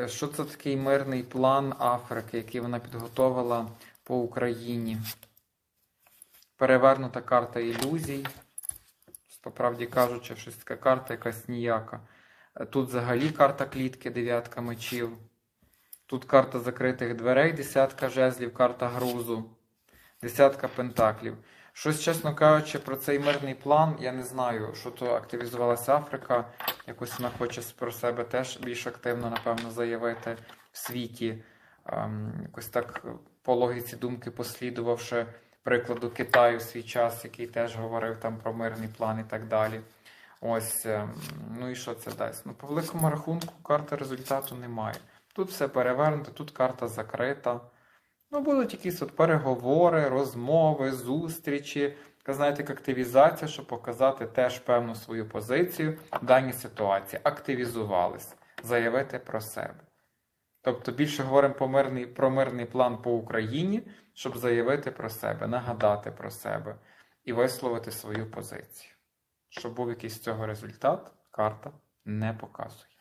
е, що це такий мирний план Африки, який вона підготовила по Україні? Перевернута карта ілюзій. По правді кажучи, щось така карта якась ніяка. Е, Тут взагалі карта клітки, дев'ятка мечів. Тут карта закритих дверей, десятка жезлів, карта грузу, десятка пентаклів. Щось, чесно кажучи, про цей мирний план, я не знаю, що то активізувалася Африка. Якось вона хоче про себе теж більш активно, напевно, заявити в світі. Ем, якось так е, по логіці думки послідувавши прикладу Китаю в свій час, який теж говорив там про мирний план і так далі. Ось, ем, ну і що це дасть? Ну, по великому рахунку, карти результату немає. Тут все перевернуто, тут карта закрита. Ну, будуть якісь от переговори, розмови, зустрічі, знаєте, як активізація, щоб показати теж певну свою позицію в даній ситуації. Активізувались, заявити про себе. Тобто більше говоримо про мирний, про мирний план по Україні, щоб заявити про себе, нагадати про себе і висловити свою позицію. Щоб був якийсь з цього результат, карта не показує.